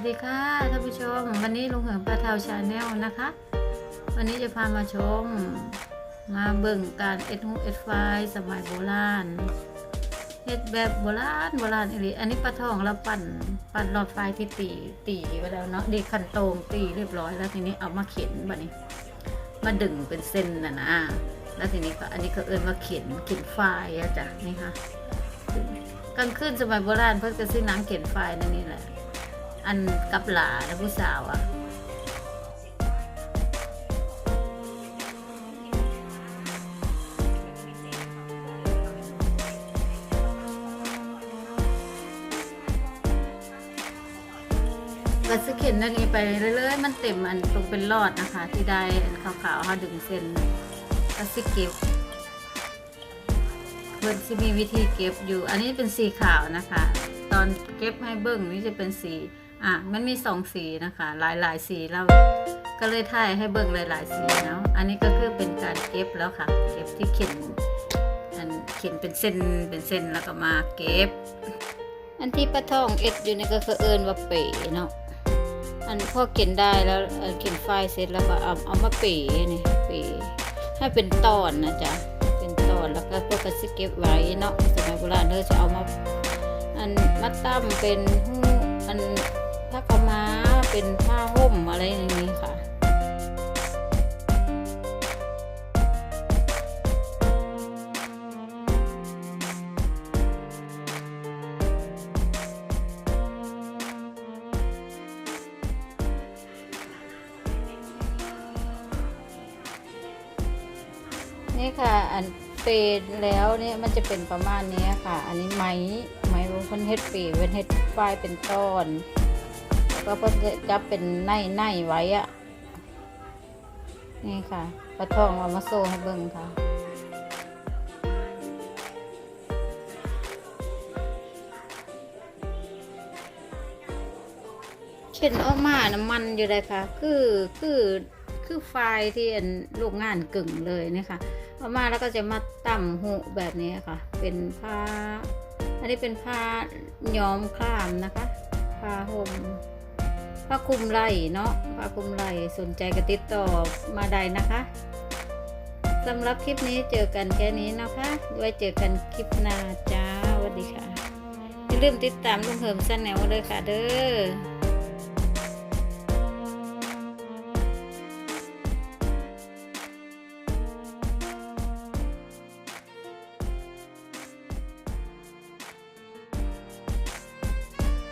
วัสดีค่ะท่านผู้ชม วันนี้ลุงเหิมปลาเทาชาแนลนะคะ วันนี้จะพามาชม มาเบิ่งการเอ็ดฮูเอ็ดไฟสมัยโบราณเฮ็ดแบบโบราณโบราณอีหลีอันนี้ปลาทองเราปั่นปั่นหลอดไฟที่ตีตีไว้แล้วเนาะดีคันโตงตีเรียบร้อยแล้วทีนี้เอามาเข็นบัดนี้ มาดึงเป็นเส้นน่ะนะแล้วทีนี้ก็อันนี้ก็เอิ้นว่าเข็นเข็นไฟอะจ้ะนี่ค่ะกลางคืนสมัยโบราณเพิ่นก็ซื้อนังเข็นไฟนั่นนี่แหละ อันกับหลาและผู้สาวอะก็สเข็นอันนี้ไปเรื่อยๆ มันเต็มอันตรงเป็นรอดนะคะ ที่ได้อันขาวๆเขาดึงเส้นก็สิเก็บเพิ่อนสิมีวิธีเก็บอยู่ อันนี้เป็นสีขาวนะคะ ตอนเก็บให้เบิ้งนี่จะเป็นสี อะมันมีสองสีนะคะ หลายหลายสีเราก็เลยถ่ายให้เบิ่งหลาย ๆ สีเนาะอันนี้ก็คือเป็นการเก็บแล้วค่ะ เก็บที่เข็นอันเข็นเป็นเส้นเป็นเส้นแล้วก็มาเก็บ อันที่ปลาทองเอ็ดอยู่นี่ก็คือเอิญว่าเป๋เนาะอันพอเข็นได้แล้วเอ่อเข็นไฟเสร็จแล้วก็เอาเอามาเป๋นี่เป๋ให้เป็นตอนนะจ๊ะเป็นตอนแล้วก็พวกก็สิเก็บไว้เนาะสมัยโบราณเธอจะเอามาอันมัดตั้มเป็นหูอัน ผ้าม้าเป็นผ้าห่มอะไรอย่างนี้ค่ะ นี่ค่ะอันเป็นแล้วเนี่ยมันจะเป็นประมาณนี้ค่ะ อันนี้ไหมไมว่าเพิ่นเฮ็ดปีเพิ่นเฮ็ดฝ้ายเป็นต้อน ก็เพิ่นจะเป็นไนไนไว้อะนี่ค่ะปลาทองเอามาโซ่ให้เบิ่งค่ะเข็นออกมาน้ำมันอยู่เลยค่ะ คือคือคือไฟที่อันโรงงานกึ่งเลยนะคะออกมาแล้วก็จะมาต่ำหูแบบนี้ค่ะ เป็นผ้า อันนี้เป็นผ้าย้อมคลามนะคะ ผ้าห่ม ผ้าคลุมไหล่เนาะผ้าคลุมไหล่สนใจก็ติดต่อมาได้นะคะสำหรับคลิปนี้เจอกันแค่นี้นะคะ ไว้เจอกันคลิปหน้าจ้าสวัสดีค่ะ อย่าลืมติดตามลุงเหิมซันแนวเลยค่ะเด้อ